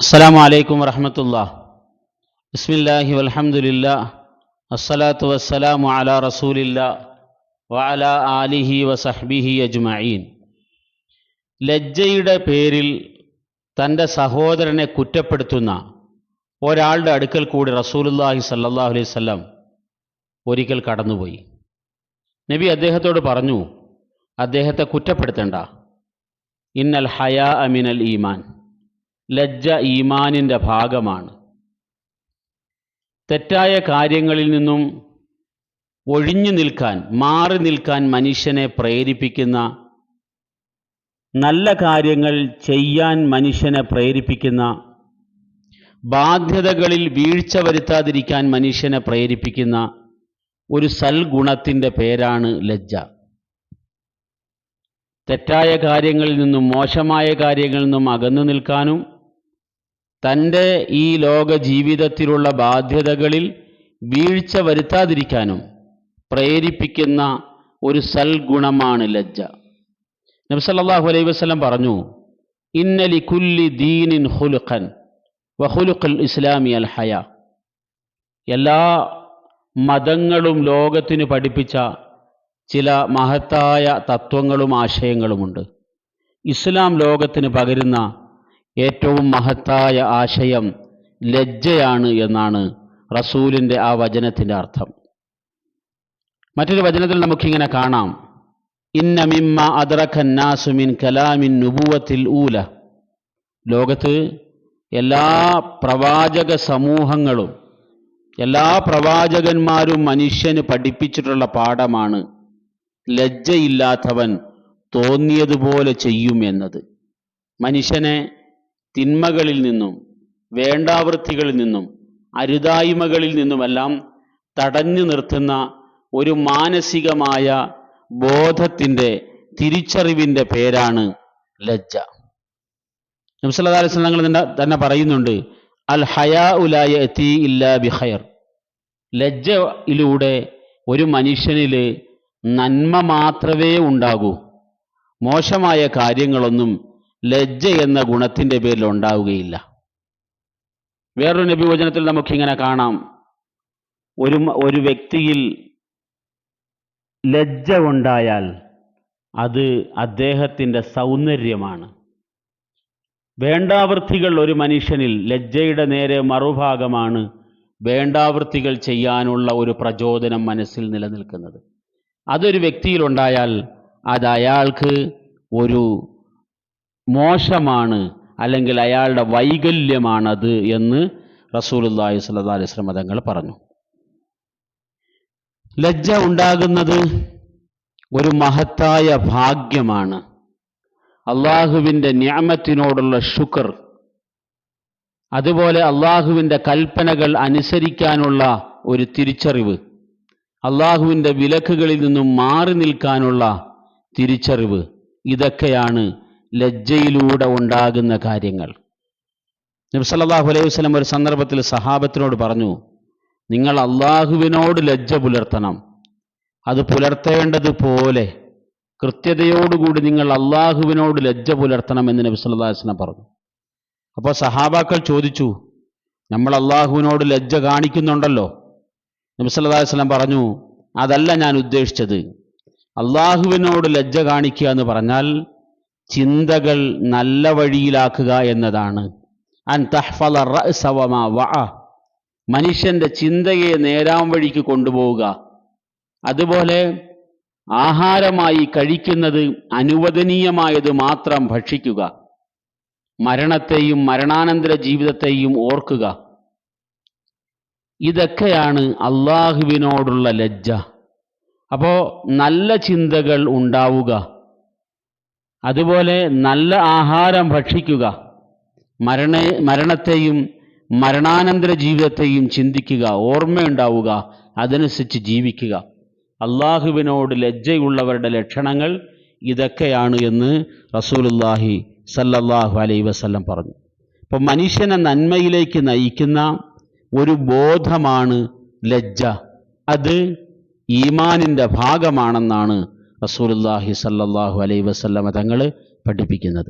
അസ്സലാം വലൈക്കും വറഹമത്തുള്ള. ബിസ്മില്ലാഹി വലഹമുല്ല അസ്സലാത്തു വസ്സലാമു അല റസൂലില്ല വഅല ആലിഹി വസഹ്ബിഹി അജ്മഈൻ. ലജ്ജയുടെ പേരിൽ തന്റെ സഹോദരനെ കുറ്റപ്പെടുത്തുന്ന ഒരാളുടെ അടുക്കൽ കൂടി റസൂലുല്ലാഹി സല്ലാഹു അലൈഹി വല്ലം ഒരിക്കൽ കടന്നുപോയി. നബി അദ്ദേഹത്തോട് പറഞ്ഞു അദ്ദേഹത്തെ കുറ്റപ്പെടുത്തണ്ട. ഇന്നൽ ഹയാ അമിനൽ ഈമാൻ. ലജ്ജ ഈമാനിന്റെ ഭാഗമാണ്. തെറ്റായ കാര്യങ്ങളിൽ നിന്നും ഒഴിഞ്ഞു നിൽക്കാൻ മാറി നിൽക്കാൻ മനുഷ്യനെ പ്രേരിപ്പിക്കുന്ന നല്ല കാര്യങ്ങൾ ചെയ്യാൻ മനുഷ്യനെ പ്രേരിപ്പിക്കുന്ന ബാധ്യതകളിൽ വീഴ്ച വരുത്താതിരിക്കാൻ മനുഷ്യനെ പ്രേരിപ്പിക്കുന്ന ഒരു സൽഗുണത്തിന്റെ പേരാണ് ലജ്ജ. തെറ്റായ കാര്യങ്ങളിൽ നിന്നും മോശമായ കാര്യങ്ങളിൽ നിന്നും അകന്നു നിൽക്കാനും തന്റെ ഈ ലോക ജീവിതത്തിലുള്ള ബാധ്യതകളിൽ വീഴ്ച വരുത്താതിരിക്കാനും പ്രേരിപ്പിക്കുന്ന ഒരു സൽഗുണമാണ് ലജ്ജ. നബ്സല്ലാഹു അലൈഹി വസല്ലം പറഞ്ഞു ഇന്നലി കുല്ലി ദീനിൻ ഹുലുഖൻ വഹുലുഖൽ ഇസ്ലാമി അൽ ഹയ. എല്ലാ മതങ്ങളും ലോകത്തിന് പഠിപ്പിച്ച ചില മഹത്തായ തത്വങ്ങളും ആശയങ്ങളുമുണ്ട്. ഇസ്ലാം ലോകത്തിന് പകരുന്ന ഏറ്റവും മഹത്തായ ആശയം ലജ്ജയാണ് എന്നാണ് റസൂലിന്റെ ആ വചനത്തിന്റെ അർത്ഥം. മറ്റൊരു വചനത്തിൽ നമുക്കിങ്ങനെ കാണാം. ഇന്ന അദ്റഖന്നാസുമിൻ കലാമിൻ നുബുവത്തിൽ ഊല. ലോകത്ത് എല്ലാ പ്രവാചക സമൂഹങ്ങളും എല്ലാ പ്രവാചകന്മാരും മനുഷ്യന് പഠിപ്പിച്ചിട്ടുള്ള പാഠമാണ് ലജ്ജയില്ലാത്തവൻ തോന്നിയതുപോലെ ചെയ്യും എന്നത്. മനുഷ്യനെ തിന്മകളിൽ നിന്നും വേണ്ടാവൃത്തികളിൽ നിന്നും അരുതായ്മകളിൽ നിന്നുമെല്ലാം തടഞ്ഞു നിർത്തുന്ന ഒരു മാനസികമായ ബോധത്തിന്റെ തിരിച്ചറിവിന്റെ പേരാണ് ലജ്ജ. നബ്സല്ലാസ്ലങ്ങൾ തന്നെ പറയുന്നുണ്ട് അൽ ഹയാ ഉലായ എത്തി ഇല്ല ബിഹയർ ലജ്ജയിലൂടെ ഒരു മനുഷ്യനിൽ നന്മ മാത്രമേ ഉണ്ടാകൂ. മോശമായ കാര്യങ്ങളൊന്നും ലജ്ജ എന്ന ഗുണത്തിന്റെ പേരിൽ ഉണ്ടാവുകയില്ല. വേറൊരു നബിവചനത്തിൽ നമുക്കിങ്ങനെ കാണാം. ഒരു ഒരു വ്യക്തിയിൽ ലജ്ജ ഉണ്ടായാൽ അത് അദ്ദേഹത്തിന്റെ സൗന്ദര്യമാണ്. വേണ്ടാവൃത്തികൾ ഒരു മനുഷ്യനിൽ ലജ്ജയുടെ നേരെ മറുഭാഗമാണ് വേണ്ടാവൃത്തികൾ ചെയ്യാനുള്ള ഒരു പ്രചോദനം മനസ്സിൽ നിലനിൽക്കുന്നത്. അതൊരു വ്യക്തിയിലുണ്ടായാൽ അത് അയാൾക്ക് ഒരു മോശമാണ് അല്ലെങ്കിൽ അയാളുടെ വൈകല്യമാണത് എന്ന് റസൂലുല്ലാഹി സ്വല്ലല്ലാഹു അലൈഹി വസല്ലം തങ്ങൾ പറഞ്ഞു. ലജ്ജ ഉണ്ടാകുന്നത് ഒരു മഹത്തായ ഭാഗ്യമാണ്. അള്ളാഹുവിന്റെ ന്യാമത്തിനോടുള്ള ശുക്ർ അതുപോലെ അള്ളാഹുവിന്റെ കൽപ്പനകൾ അനുസരിക്കാനുള്ള ഒരു തിരിച്ചറിവ് അള്ളാഹുവിന്റെ വിലക്കുകളിൽ നിന്നും മാറി നിൽക്കാനുള്ള തിരിച്ചറിവ് ഇതൊക്കെയാണ് ലജ്ജയിലൂടെ ഉണ്ടാകുന്ന കാര്യങ്ങൾ. നബ്സല്ലാഹു അലൈഹി വസ്ലം ഒരു സന്ദർഭത്തിൽ സഹാബത്തിനോട് പറഞ്ഞു നിങ്ങൾ അള്ളാഹുവിനോട് ലജ്ജ പുലർത്തണം. അത് പുലർത്തേണ്ടതുപോലെ കൃത്യതയോടുകൂടി നിങ്ങൾ അള്ളാഹുവിനോട് ലജ്ജ പുലർത്തണം എന്ന് നബി സല്ലല്ലാഹു അലൈഹി വസല്ലം പറഞ്ഞു. അപ്പോൾ സഹാബാക്കൾ ചോദിച്ചു നമ്മൾ അള്ളാഹുവിനോട് ലജ്ജ കാണിക്കുന്നുണ്ടല്ലോ? നബി സല്ലല്ലാഹു അലൈഹി വസല്ലം പറഞ്ഞു അതല്ല ഞാൻ ഉദ്ദേശിച്ചത്. അള്ളാഹുവിനോട് ലജ്ജ കാണിക്കുക എന്ന് പറഞ്ഞാൽ ചിന്തകൾ നല്ല വഴിയിലാക്കുക എന്നതാണ്. അൻ തഹ്ഫല റഅസ വമാ വഅ. മനുഷ്യന്റെ ചിന്തയെ നേരാം വഴിക്ക് കൊണ്ടുപോവുക. അതുപോലെ ആഹാരമായി കഴിക്കുന്നത് അനുവദനീയമായത് മാത്രം ഭക്ഷിക്കുക. മരണത്തെയും മരണാനന്തര ജീവിതത്തെയും ഓർക്കുക. ഇതൊക്കെയാണ് അള്ളാഹുവിനോടുള്ള ലജ്ജ. അപ്പോൾ നല്ല ചിന്തകൾ ഉണ്ടാവുക. അതുപോലെ നല്ല ആഹാരം ഭക്ഷിക്കുക. മരണ മരണത്തെയും മരണാനന്തര ജീവിതത്തെയും ചിന്തിക്കുക ഓർമ്മയുണ്ടാവുക അതനുസരിച്ച് ജീവിക്കുക. അള്ളാഹുവിനോട് ലജ്ജയുള്ളവരുടെ ലക്ഷണങ്ങൾ ഇതൊക്കെയാണ് എന്ന് റസൂലുല്ലാഹി സല്ലല്ലാഹു അലൈ വസല്ലം പറഞ്ഞു. അപ്പം മനുഷ്യനെ നന്മയിലേക്ക് നയിക്കുന്ന ഒരു ബോധമാണ് ലജ്ജ. അത് ഈമാനിന്റെ ഭാഗമാണെന്നാണ് റസൂലുല്ലാഹി സല്ലാഹു അലൈ വസല്ലമ തങ്ങൾ പഠിപ്പിക്കുന്നത്.